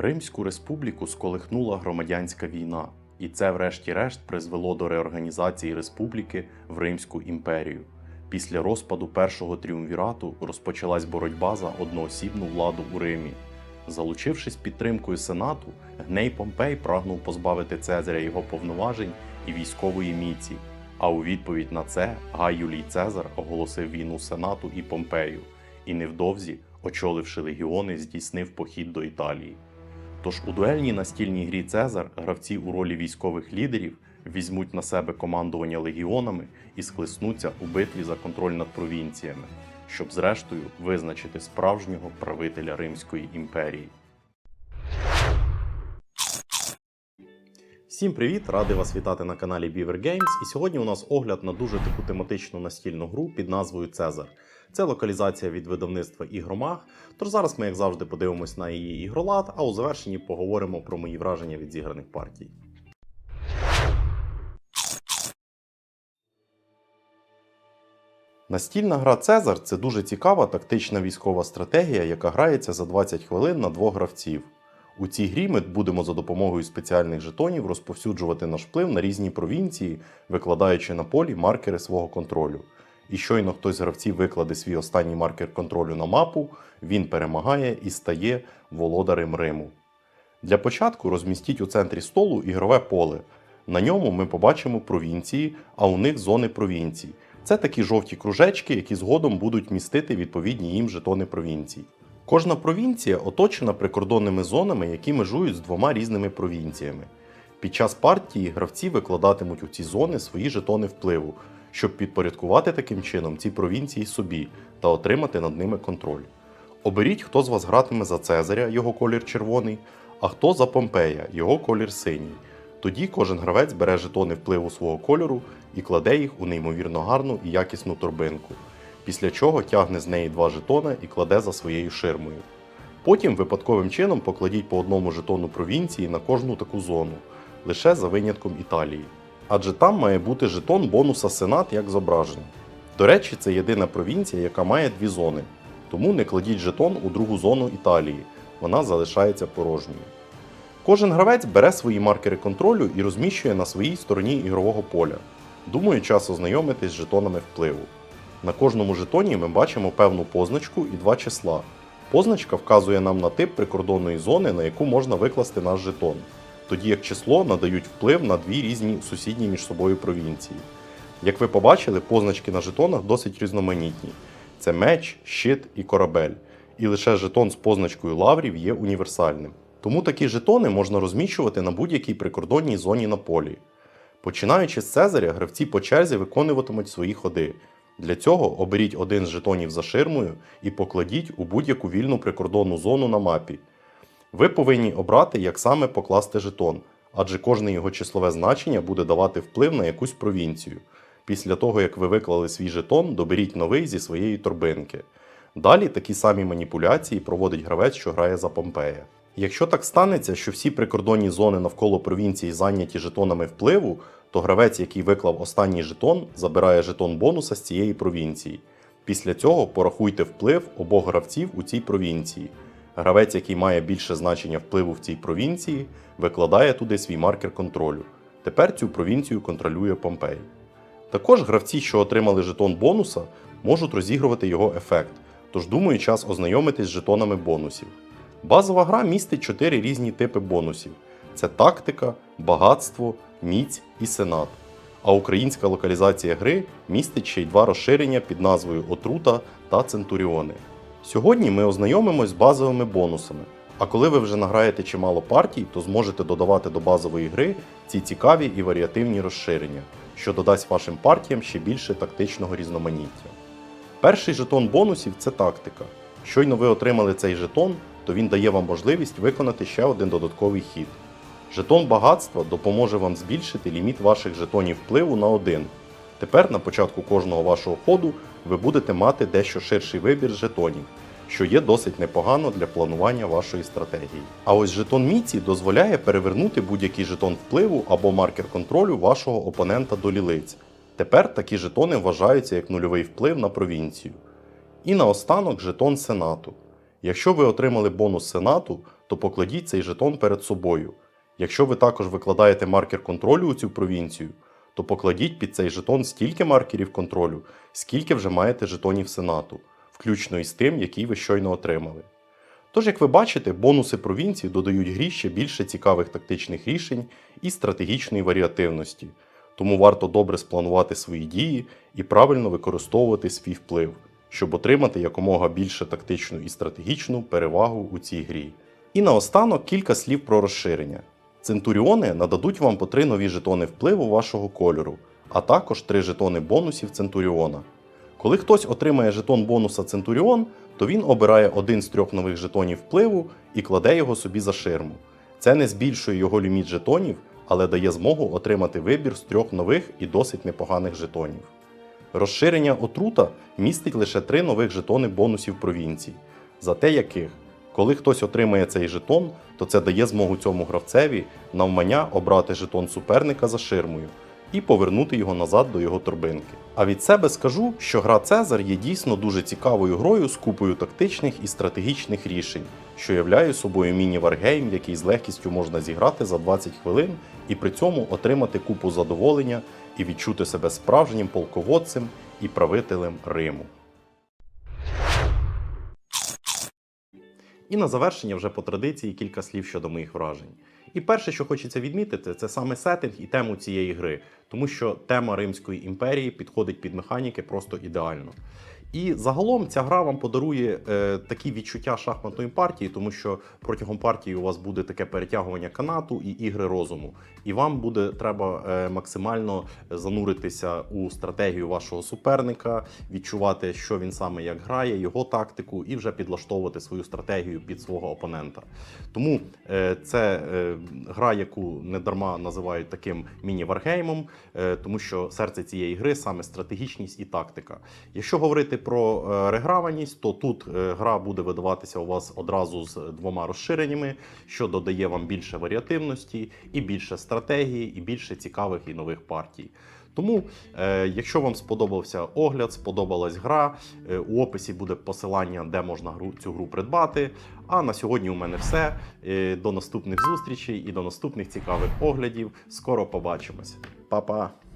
Римську республіку сколихнула громадянська війна, і це, врешті-решт, призвело до реорганізації республіки в Римську імперію. Після розпаду першого тріумвірату розпочалась боротьба за одноосібну владу у Римі. Залучившись підтримкою Сенату, Гней Помпей прагнув позбавити Цезаря його повноважень і військової міці. А у відповідь на це Гай Юлій Цезар оголосив війну Сенату і Помпею, і невдовзі, очоливши легіони, здійснив похід до Італії. Тож у дуельній настільній грі Цезар гравці у ролі військових лідерів візьмуть на себе командування легіонами і схлеснуться у битві за контроль над провінціями, щоб зрештою визначити справжнього правителя Римської імперії. Всім привіт! Радий вас вітати на каналі Beaver Games. І сьогодні у нас огляд на дуже таку тематичну настільну гру під назвою Цезар. Це локалізація від видавництва Ігромаг. Тож зараз ми, як завжди, подивимось на її ігролад, а у завершенні поговоримо про мої враження від зіграних партій. Настільна гра Цезар це дуже цікава тактична військова стратегія, яка грається за 20 хвилин на двох гравців. У цій грі ми будемо за допомогою спеціальних жетонів розповсюджувати наш вплив на різні провінції, викладаючи на полі маркери свого контролю. І щойно хтось з гравців викладе свій останній маркер контролю на мапу, він перемагає і стає володарем Риму. Для початку розмістіть у центрі столу ігрове поле. На ньому ми побачимо провінції, а у них зони провінцій. Це такі жовті кружечки, які згодом будуть містити відповідні їм жетони провінцій. Кожна провінція оточена прикордонними зонами, які межують з двома різними провінціями. Під час партії гравці викладатимуть у ці зони свої жетони впливу, щоб підпорядкувати таким чином ці провінції собі та отримати над ними контроль. Оберіть, хто з вас гратиме за Цезаря, його колір червоний, а хто за Помпея, його колір синій. Тоді кожен гравець бере жетони впливу свого кольору і кладе їх у неймовірно гарну і якісну торбинку, після чого тягне з неї два жетони і кладе за своєю ширмою. Потім випадковим чином покладіть по одному жетону провінції на кожну таку зону, лише за винятком Італії. Адже там має бути жетон бонуса Сенат як зображено. До речі, це єдина провінція, яка має дві зони, тому не кладіть жетон у другу зону Італії, вона залишається порожньою. Кожен гравець бере свої маркери контролю і розміщує на своїй стороні ігрового поля. Думаю, час ознайомитись з жетонами впливу. На кожному жетоні ми бачимо певну позначку і два числа. Позначка вказує нам на тип прикордонної зони, на яку можна викласти наш жетон, тоді як число надають вплив на дві різні сусідні між собою провінції. Як ви побачили, позначки на жетонах досить різноманітні: це меч, щит і корабель. І лише жетон з позначкою лаврів є універсальним. Тому такі жетони можна розміщувати на будь-якій прикордонній зоні на полі. Починаючи з Цезаря, гравці по черзі виконуватимуть свої ходи. Для цього оберіть один з жетонів за ширмою і покладіть у будь-яку вільну прикордонну зону на мапі. Ви повинні обрати, як саме покласти жетон, адже кожне його числове значення буде давати вплив на якусь провінцію. Після того, як ви виклали свій жетон, доберіть новий зі своєї торбинки. Далі такі самі маніпуляції проводить гравець, що грає за Помпея. Якщо так станеться, що всі прикордонні зони навколо провінції зайняті жетонами впливу, то гравець, який виклав останній жетон, забирає жетон бонуса з цієї провінції. Після цього порахуйте вплив обох гравців у цій провінції. Гравець, який має більше значення впливу в цій провінції, викладає туди свій маркер контролю. Тепер цю провінцію контролює Помпей. Також гравці, що отримали жетон бонуса, можуть розігрувати його ефект, тож думаю, час ознайомитись з жетонами бонусів. Базова гра містить чотири різні типи бонусів: це тактика, багатство, міць і сенат. А українська локалізація гри містить ще й два розширення під назвою Отрута та Центуріони. Сьогодні ми ознайомимось з базовими бонусами. А коли ви вже награєте чимало партій, то зможете додавати до базової гри ці цікаві і варіативні розширення, що додасть вашим партіям ще більше тактичного різноманіття. Перший жетон бонусів це тактика. Щойно ви отримали цей жетон, то він дає вам можливість виконати ще один додатковий хід. Жетон багатства допоможе вам збільшити ліміт ваших жетонів впливу на один. Тепер на початку кожного вашого ходу ви будете мати дещо ширший вибір жетонів, що є досить непогано для планування вашої стратегії. А ось жетон міці дозволяє перевернути будь-який жетон впливу або маркер контролю вашого опонента до лілиць. Тепер такі жетони вважаються як нульовий вплив на провінцію. І наостанок жетон Сенату. Якщо ви отримали бонус Сенату, то покладіть цей жетон перед собою. Якщо ви також викладаєте маркер контролю у цю провінцію, то покладіть під цей жетон стільки маркерів контролю, скільки вже маєте жетонів Сенату, включно із тим, який ви щойно отримали. Тож, як ви бачите, бонуси провінції додають грі ще більше цікавих тактичних рішень і стратегічної варіативності, тому варто добре спланувати свої дії і правильно використовувати свій вплив, щоб отримати якомога більше тактичну і стратегічну перевагу у цій грі. І наостанок кілька слів про розширення. Центуріони нададуть вам по три нові жетони впливу вашого кольору, а також три жетони бонусів Центуріона. Коли хтось отримає жетон бонуса Центуріон, то він обирає один з трьох нових жетонів впливу і кладе його собі за ширму. Це не збільшує його ліміт жетонів, але дає змогу отримати вибір з трьох нових і досить непоганих жетонів. Розширення отрута містить лише три нових жетони бонусів провінцій, за те яких, коли хтось отримає цей жетон, то це дає змогу цьому гравцеві навмання обрати жетон суперника за ширмою і повернути його назад до його торбинки. А від себе скажу, що гра Цезар є дійсно дуже цікавою грою з купою тактичних і стратегічних рішень, що являє собою міні-варгейм, який з легкістю можна зіграти за 20 хвилин і при цьому отримати купу задоволення і відчути себе справжнім полководцем і правителем Риму. І на завершення, вже по традиції, кілька слів щодо моїх вражень. І перше, що хочеться відмітити, це саме сеттинг і тему цієї гри, тому що тема Римської імперії підходить під механіки просто ідеально. І загалом ця гра вам подарує е, такі відчуття шахматної партії, тому що протягом партії у вас буде таке перетягування канату і ігри розуму. І вам буде треба е, максимально зануритися у стратегію вашого суперника, відчувати, що він саме як грає, його тактику, і вже підлаштовувати свою стратегію під свого опонента. Тому е, це е, гра, яку не дарма називають таким міні-варгеймом, е, тому що серце цієї гри саме стратегічність і тактика. Якщо говорити про е, реграваність, то тут е, гра буде видаватися у вас одразу з двома розширеннями, що додає вам більше варіативності, і більше стратегії, і більше цікавих і нових партій. Тому, е, якщо вам сподобався огляд, сподобалась гра, у описі буде посилання, де можна цю гру придбати. А на сьогодні у мене все. До наступних зустрічей і до наступних цікавих оглядів. Скоро побачимось. Па-па!